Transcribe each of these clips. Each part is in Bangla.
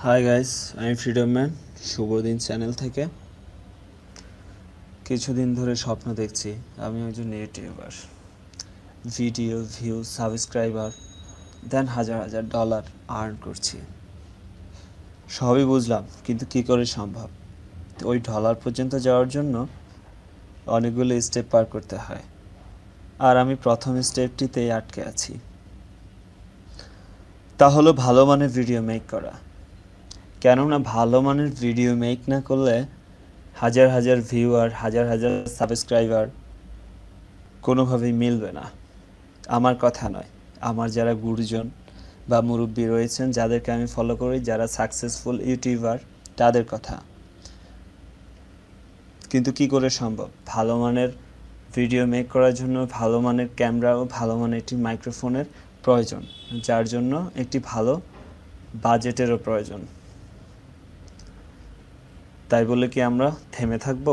হাই গাইস আমি ফ্রিডম ম্যান শুভ দিন চ্যানেল থেকে কিছুদিন ধরে স্বপ্ন দেখছি আমি একজন ইউটিউবার ভিডিও ভিউ সাবস্ক্রাইবার দেন হাজার হাজার ডলার আর্ন করছি সবই বুঝলাম কিন্তু কি করে সম্ভব ওই ডলার পর্যন্ত যাওয়ার জন্য অনেকগুলো স্টেপ পার করতে হয় আর আমি প্রথম স্টেপটিতেই আটকে আছি তা হলো ভালো মানের ভিডিও মেক করা কেননা ভালো মানের ভিডিও মেক না করলে হাজার হাজার ভিউয়ার হাজার হাজার সাবস্ক্রাইবার কোনোভাবেই মিলবে না। আমার কথা নয়। আমার যারা গুরুজন বা মুরব্বী রয়েছেন, যাদেরকে আমি ফলো করি, যারা সাকসেসফুল ইউটিউবার তাদের কথা। কিন্তু কি করে সম্ভব? ভালো মানের ভিডিও মেক করার জন্য ভালো মানের ক্যামেরা ও ভালো মানের একটি মাইক্রোফোনের প্রয়োজন, যার জন্য একটি ভালো বাজেটেরও প্রয়োজন। তাই বলে কি আমরা থেমে থাকব?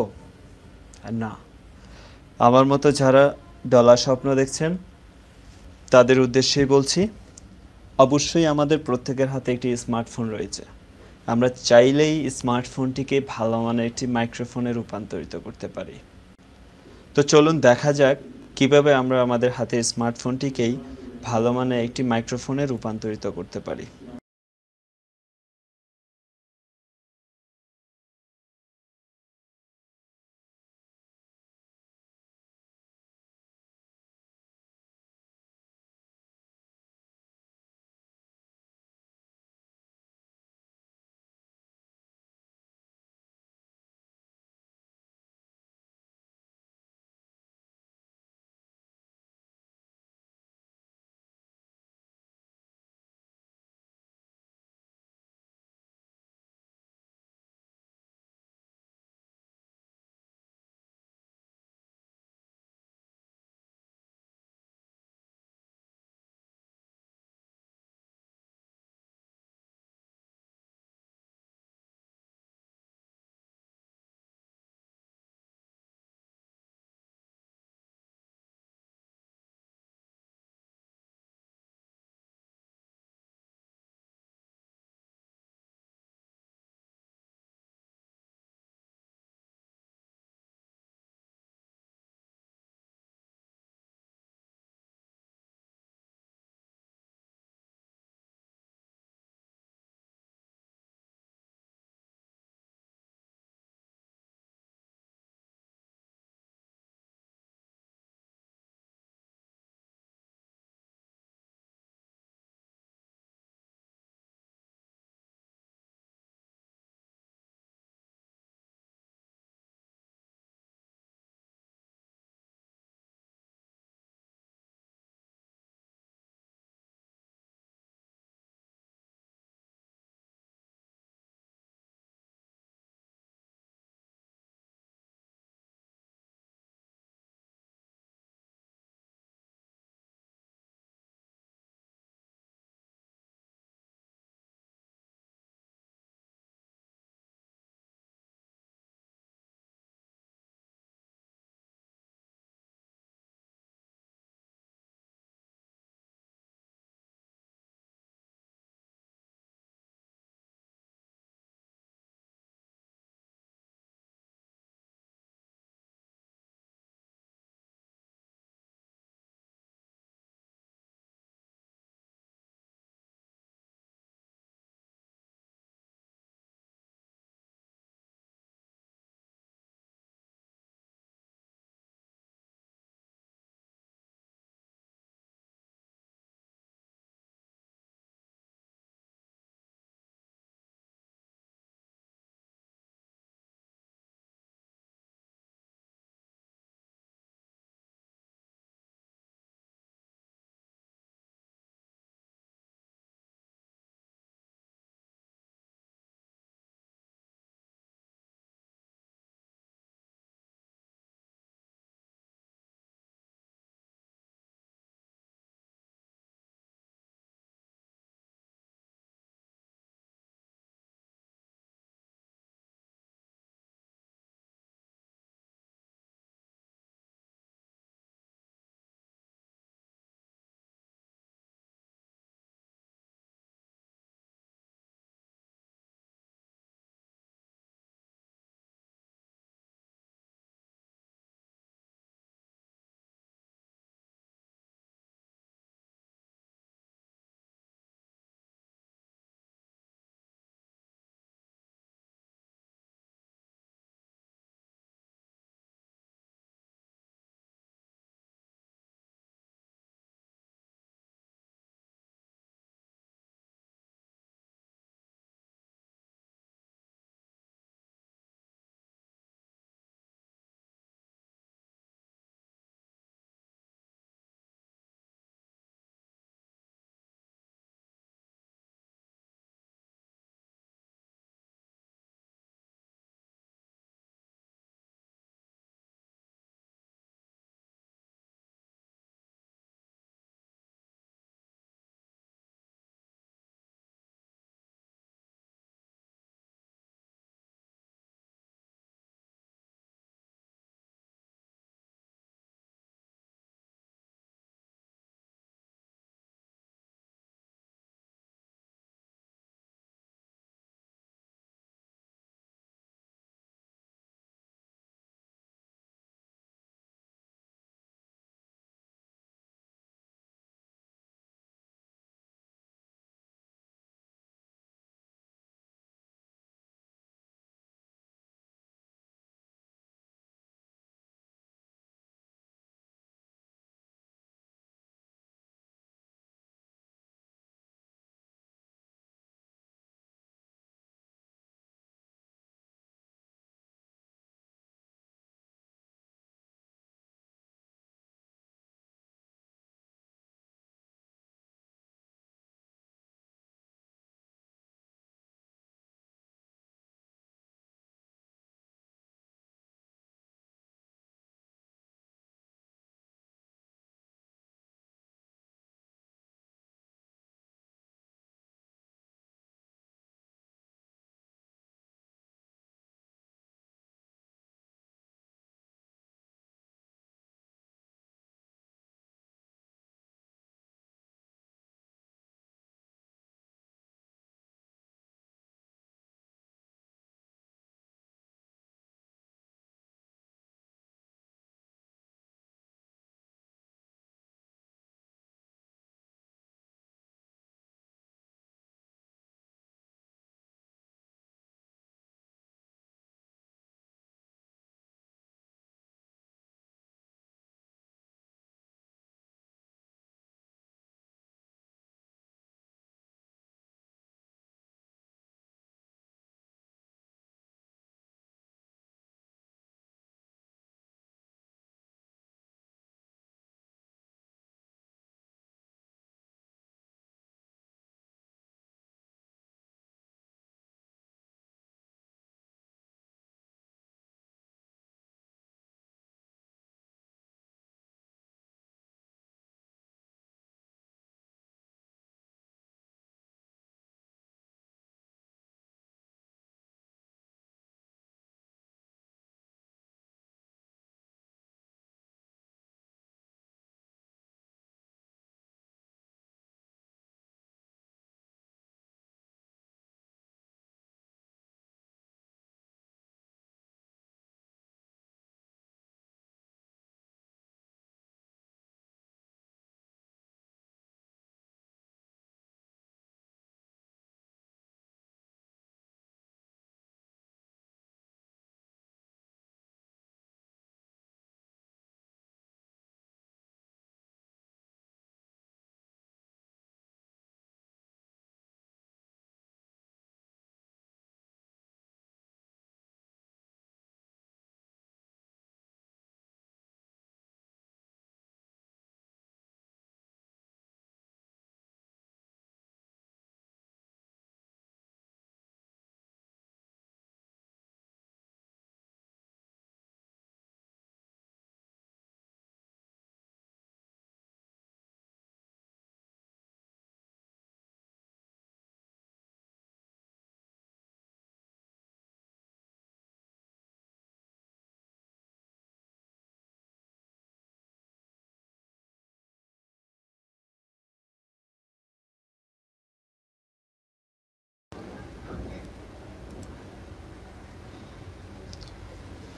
না। আমার মতো যারা ডলার স্বপ্ন দেখছেন, তাদের উদ্দেশ্যেই বলছি, অবশ্যই আমাদের প্রত্যেকের হাতে একটি স্মার্টফোন রয়েছে। আমরা চাইলেই স্মার্টফোনটিকে ভালো মানের একটি মাইক্রোফোনে রূপান্তরিত করতে পারি। তো চলুন দেখা যাক কীভাবে আমরা আমাদের হাতে স্মার্টফোনটিকেই ভালো মানের একটি মাইক্রোফোনে রূপান্তরিত করতে পারি।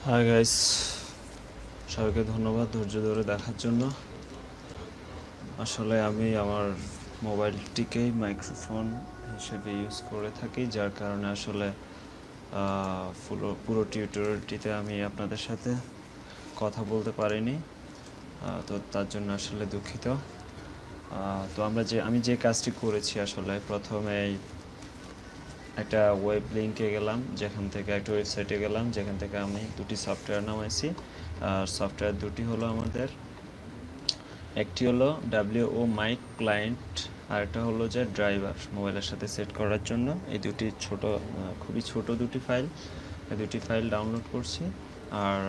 হাই গাইস সবাইকে ধন্যবাদ ধৈর্য ধরে দেখার জন্য। আসলে আমি আমার মোবাইলটিকেই মাইক্রোফোন হিসেবে ইউজ করে থাকি, যার কারণে আসলে পুরো পুরো টিউটোরিয়ালটিতে আমি আপনাদের সাথে কথা বলতে পারিনি। তো তার জন্য আসলে দুঃখিত। তো আমরা যে, আমি যে কাজটি করেছি আসলে প্রথমেই একটা ওয়েব লিঙ্কে গেলাম, যেখান থেকে একটা ওয়েবসাইটে গেলাম, যেখান থেকে আমি দুটি সফটওয়্যার নামাইছি। আর সফটওয়্যার দুটি হলো আমাদের, একটি হলো ডাব্লিউ ও মাইক ক্লায়েন্ট আর একটা হলো যে ড্রাইভার মোবাইলের সাথে সেট করার জন্য। এই দুটি ছোট, খুবই ছোট দুটি ফাইল এই দুটি ফাইল ডাউনলোড করছি। আর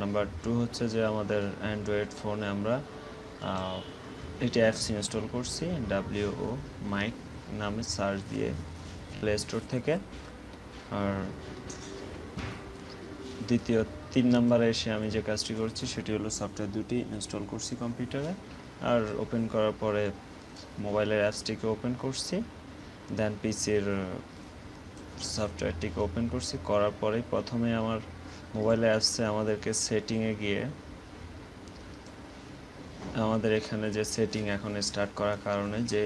নাম্বার টু হচ্ছে যে আমাদের অ্যান্ড্রয়েড ফোনে আমরা এটি অ্যাপস ইনস্টল করছি ডাব্লিউ ও মাইক নামে সার্চ দিয়ে। প্লে স্টোর থেকে। আর দ্বিতীয়, তিন নম্বরে এসে আমি যে কাজটি করছি, সেটি হলো সফটওয়্যার দুটি ইনস্টল করছি কম্পিউটারে আর ওপেন করার পরে মোবাইলের অ্যাপসটিকে ওপেন করছি। দেন পিসির সফটওয়্যারটিকে ওপেন করছি। করার পরেই প্রথমে আমার মোবাইলের অ্যাপসে আমাদেরকে সেটিংয়ে গিয়ে আমাদের এখানে যে সেটিং এখন স্টার্ট করার কারণে যে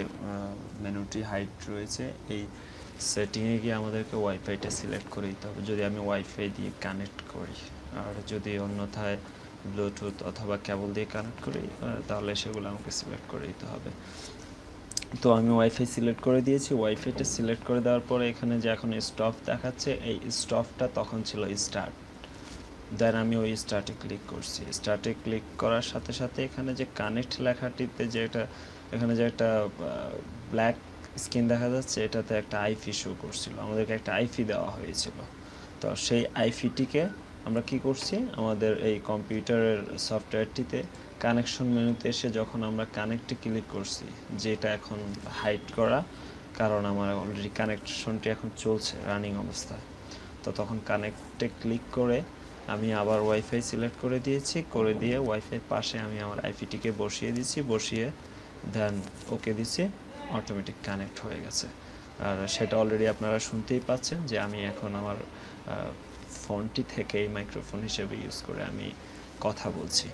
মেনুটি হাইট রয়েছে, এই সেটিংয়ে গিয়ে আমাদেরকে ওয়াইফাইটা সিলেক্ট করে দিতে হবে। যদি আমি ওয়াইফাই দিয়ে কানেক্ট করি, আর যদি অন্যথায় ব্লুটুথ অথবা কেবল দিয়ে কানেক্ট করি তাহলে সেগুলো আমাকে সিলেক্ট করে দিতে হবে। তো আমি ওয়াইফাই সিলেক্ট করে দিয়েছি। ওয়াইফাইটা সিলেক্ট করে দেওয়ার পরে এখানে যে এখন স্টপ দেখাচ্ছে, এই স্টপটা তখন ছিল স্টার্ট দেন আমি ওই স্টার্টে ক্লিক করছি। স্টার্টে ক্লিক করার সাথে সাথে এখানে যে কানেক্ট লেখাটিতে যে এটা এখানে যে একটা ব্ল্যাক স্ক্রিন দেখা যাচ্ছে, এটাতে একটা আইফি শো করছিল। আমাদেরকে একটা আইফি দেওয়া হয়েছিল। তো সেই আইফিটিকে আমরা কি করছি? আমাদের এই কম্পিউটারের সফটওয়্যারটিতে কানেকশন মেনুতে এসে যখন আমরা কানেক্টে ক্লিক করছি, যেটা এখন হাইড করা, কারণ আমার অলরেডি কানেকশনটি এখন চলছে রানিং অবস্থায়। তো তখন কানেক্টে ক্লিক করে আমি আবার ওয়াইফাই সিলেক্ট করে দিয়েছি, করে দিয়ে ওয়াইফাই পাশে আমি আমার আইপিটিকে বসিয়ে দিয়েছি, বসিয়ে দেন ওকে দিছি। অটোমেটিক কানেক্ট হয়ে গেছে। আর সেটা অলরেডি আপনারা শুনতেই পাচ্ছেন যে আমি এখন আমার ফোনটি থেকে মাইক্রোফোন হিসেবে ইউজ করে আমি কথা বলছি।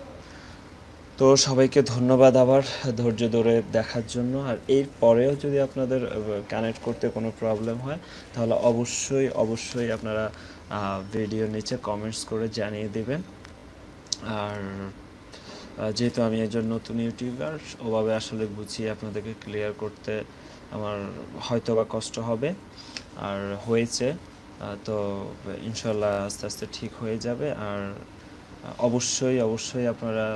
তো সবাইকে ধন্যবাদ আবার ধৈর্য ধরে দেখার জন্য। আর এর পরেও যদি আপনাদের কানেক্ট করতে কোনো প্রবলেম হয়, তাহলে অবশ্যই অবশ্যই আপনারা ভিডিওর নিচে কমেন্টস করে জানিয়ে দেবেন। আর যেহেতু আমি একজন নতুন ইউটিউবার, ওভাবে আসলে গুছিয়ে আপনাদেরকে ক্লিয়ার করতে আমার হয়তো বা কষ্ট হবে আর হয়েছে। তো ইনশাল্লাহ আস্তে আস্তে ঠিক হয়ে যাবে। আর অবশ্যই অবশ্যই আপনারা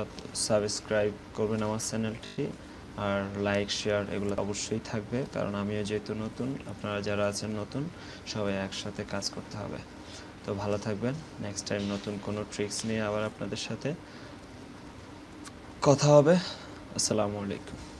সাবস্ক্রাইব করবেন আমার চ্যানেলটি আর লাইক শেয়ার এগুলো অবশ্যই থাকবে। কারণ আমিও যেহেতু নতুন, আপনারা যারা আছেন নতুন, সবাই একসাথে কাজ করতে হবে। তো ভালো থাকবেন। নেক্সট টাইম নতুন কোনো ট্রিক্স নিয়ে আবার আপনাদের সাথে কথা হবে। আসসালামু আলাইকুম।